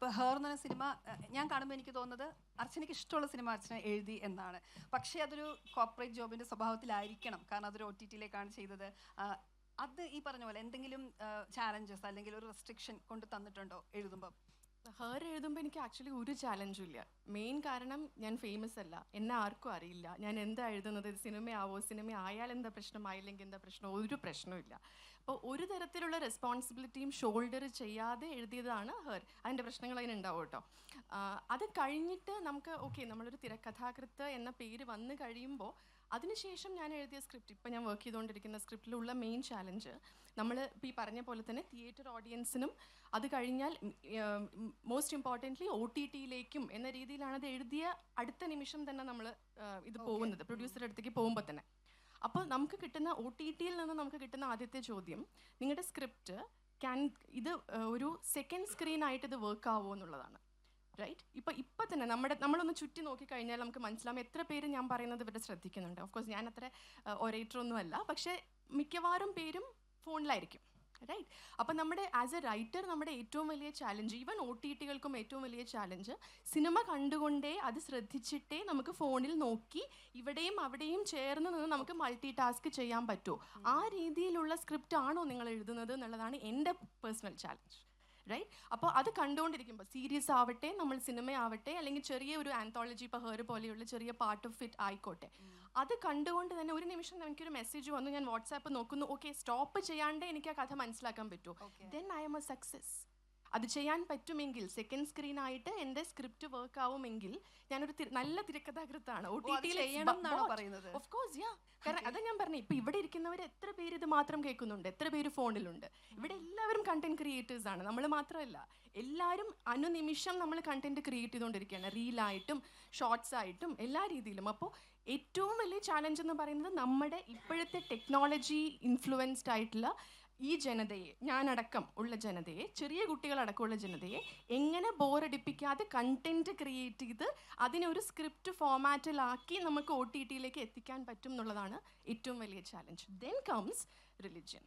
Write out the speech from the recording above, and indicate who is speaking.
Speaker 1: ഇപ്പൊ ഹേർ എന്ന് പറഞ്ഞ സിനിമ ഞാൻ കാണുമ്പോൾ എനിക്ക് തോന്നുന്നത് അർച്ചനയ്ക്ക് ഇഷ്ടമുള്ള സിനിമ അർച്ചന എഴുതി എന്നാണ്. പക്ഷേ അതൊരു കോർപ്പറേറ്റ് ജോബിന്റെ സ്വഭാവത്തിലായിരിക്കണം. കാരണം അതൊരു ഒ ടി ടിയിലേക്കാണ് ചെയ്തത്. അത് ഈ പറഞ്ഞ പോലെ എന്തെങ്കിലും ചാലഞ്ചസ് അല്ലെങ്കിൽ ഒരു റെസ്ട്രിക്ഷൻ കൊണ്ട് തന്നിട്ടുണ്ടോ എഴുതുമ്പോൾ
Speaker 2: ഹേർ എഴുതുമ്പോൾ എനിക്ക് ആക്ച്വലി ഒരു ചാലഞ്ചും ഇല്ല. മെയിൻ കാരണം ഞാൻ ഫേമസ് അല്ല. എന്നെ ആർക്കും അറിയില്ല. ഞാൻ എന്താ എഴുതുന്നത്? ഇത് സിനിമയാവോ? സിനിമ ആയാൽ എന്താ പ്രശ്നം ആയില്ലെങ്കിൽ എന്താ പ്രശ്നം? ഒരു പ്രശ്നമില്ല അപ്പോൾ ഒരു തരത്തിലുള്ള റെസ്പോൺസിബിലിറ്റിയും ഷോൾഡർ ചെയ്യാതെ എഴുതിയതാണ് ഹേർ അതിന്റെ പ്രശ്നങ്ങൾ അതിന് ഉണ്ടാവും കേട്ടോ അത് കഴിഞ്ഞിട്ട് നമുക്ക് ഓക്കെ നമ്മളൊരു തിരക്കഥാകൃത്ത് എന്ന പേര് വന്നു കഴിയുമ്പോൾ അതിനുശേഷം ഞാൻ എഴുതിയ സ്ക്രിപ്റ്റ് ഇപ്പം ഞാൻ വർക്ക് ചെയ്തുകൊണ്ടിരിക്കുന്ന സ്ക്രിപ്റ്റിലുള്ള മെയിൻ ചാലഞ്ച് നമ്മൾ ഇപ്പോൾ ഈ പറഞ്ഞ പോലെ തന്നെ തിയേറ്റർ ഓഡിയൻസിനും അത് കഴിഞ്ഞാൽ മോസ്റ്റ് ഇമ്പോർട്ടന്റ്ലി ഒ ടി ടിയിലേക്കും എന്ന രീതിയിലാണ് അത് എഴുതിയ അടുത്ത നിമിഷം തന്നെ നമ്മൾ ഇത് പോകുന്നത് പ്രൊഡ്യൂസറുടെ അടുത്തേക്ക് പോകുമ്പോൾ തന്നെ. അപ്പോൾ നമുക്ക് കിട്ടുന്ന ഒ ടി ടിയിൽ നിന്ന് നമുക്ക് കിട്ടുന്ന ആദ്യത്തെ ചോദ്യം നിങ്ങളുടെ സ്ക്രിപ്റ്റ് ക്യാൻ ഇത് ഒരു സെക്കൻഡ് സ്ക്രീനായിട്ട് ഇത് വർക്ക് ആവുമോ എന്നുള്ളതാണ്. റൈറ്റ് ഇപ്പോൾ ഇപ്പം തന്നെ നമ്മുടെ നമ്മളൊന്ന് ചുറ്റി നോക്കിക്കഴിഞ്ഞാൽ നമുക്ക് മനസ്സിലാവും എത്ര പേര് ഞാൻ പറയുന്നത് ഇവിടെ ശ്രദ്ധിക്കുന്നുണ്ട്. ഓഫ് കോഴ്സ് ഞാൻ അത്ര അല്ല പക്ഷേ മിക്കവാറും പേരും ഫോണിലായിരിക്കും. റൈറ്റ് അപ്പം നമ്മുടെ ആസ് എ റൈറ്റർ നമ്മുടെ ഏറ്റവും വലിയ ചാലഞ്ച് ഈവൻ ഒ ടി ടികൾക്കും ഏറ്റവും വലിയ ചാലഞ്ച് സിനിമ കണ്ടുകൊണ്ടേ അത് ശ്രദ്ധിച്ചിട്ടേ നമുക്ക് ഫോണിൽ നോക്കി ഇവിടെയും അവിടെയും ചേർന്ന് നിന്ന് നമുക്ക് മൾട്ടി ടാസ്ക് ചെയ്യാൻ പറ്റുമോ ആ രീതിയിലുള്ള സ്ക്രിപ്റ്റ് ആണോ നിങ്ങൾ എഴുതുന്നത് എന്നുള്ളതാണ് എന്റെ പേഴ്സണൽ ചാലഞ്ച് റൈറ്റ് അപ്പോൾ അത് കണ്ടുകൊണ്ടിരിക്കുമ്പോൾ സീരീസ് ആവട്ടെ നമ്മൾ സിനിമ ആവട്ടെ അല്ലെങ്കിൽ ചെറിയ ഒരു ആന്തോളജി ഇപ്പോൾ ഹേർ പോലെയുള്ള ചെറിയ പാർട്ട് ഓഫ് ഇറ്റ് ആയിക്കോട്ടെ. അത് കണ്ടുകൊണ്ട് തന്നെ ഒരു നിമിഷം എനിക്കൊരു മെസ്സേജ് വന്നു. ഞാൻ വാട്സാപ്പ് നോക്കുന്നു. ഓക്കെ സ്റ്റോപ്പ് ചെയ്യാണ്ട് എനിക്ക് ആ കഥ മനസ്സിലാക്കാൻ പറ്റുമോ? Then I'm a success അത് ചെയ്യാൻ പറ്റുമെങ്കിൽ സെക്കൻഡ് സ്ക്രീൻ ആയിട്ട് എന്റെ സ്ക്രിപ്റ്റ് വർക്ക് ആവുമെങ്കിൽ ഞാനൊരു നല്ല തിരക്കഥാകൃത്താണ്. O T? Of course yeah കാരണം അതാ ഞാൻ പറഞ്ഞു ഇപ്പൊ ഇവിടെ ഇരിക്കുന്നവർ എത്ര പേര് ഇത് മാത്രം കേൾക്കുന്നുണ്ട്? എത്ര പേര് ഫോണിലുണ്ട് ഇവിടെ എല്ലാവരും കണ്ടന്റ് ക്രിയേറ്റേഴ്സ് ആണ്. നമ്മൾ മാത്രമല്ല എല്ലാവരും അനുനിമിഷം നമ്മൾ കണ്ടന്റ് ക്രിയേറ്റ് ചെയ്തുകൊണ്ടിരിക്കുകയാണ്. റീലായിട്ടും ഷോർട്സ് ആയിട്ടും എല്ലാ രീതിയിലും. അപ്പോൾ ഏറ്റവും വലിയ ചാലഞ്ച് എന്ന് പറയുന്നത് നമ്മുടെ ഇപ്പോഴത്തെ ടെക്നോളജി ഇൻഫ്ലുവൻസ്ഡ് ആയിട്ടുള്ള ഈ ജനതയെ ഞാനടക്കം ഉള്ള ജനതയെ ചെറിയ കുട്ടികളടക്കമുള്ള ജനതയെ എങ്ങനെ ബോറടിപ്പിക്കാതെ കണ്ടന്റ് ക്രിയേറ്റ് ചെയ്ത് അതിനെ ഒരു സ്ക്രിപ്റ്റ് ഫോമാറ്റിലാക്കി നമുക്ക് ഒ ടി ടിയിലേക്ക് എത്തിക്കാൻ പറ്റും എന്നുള്ളതാണ് ഏറ്റവും വലിയ ചാലഞ്ച് ദെൻ കംസ് റിലിജ്യൻ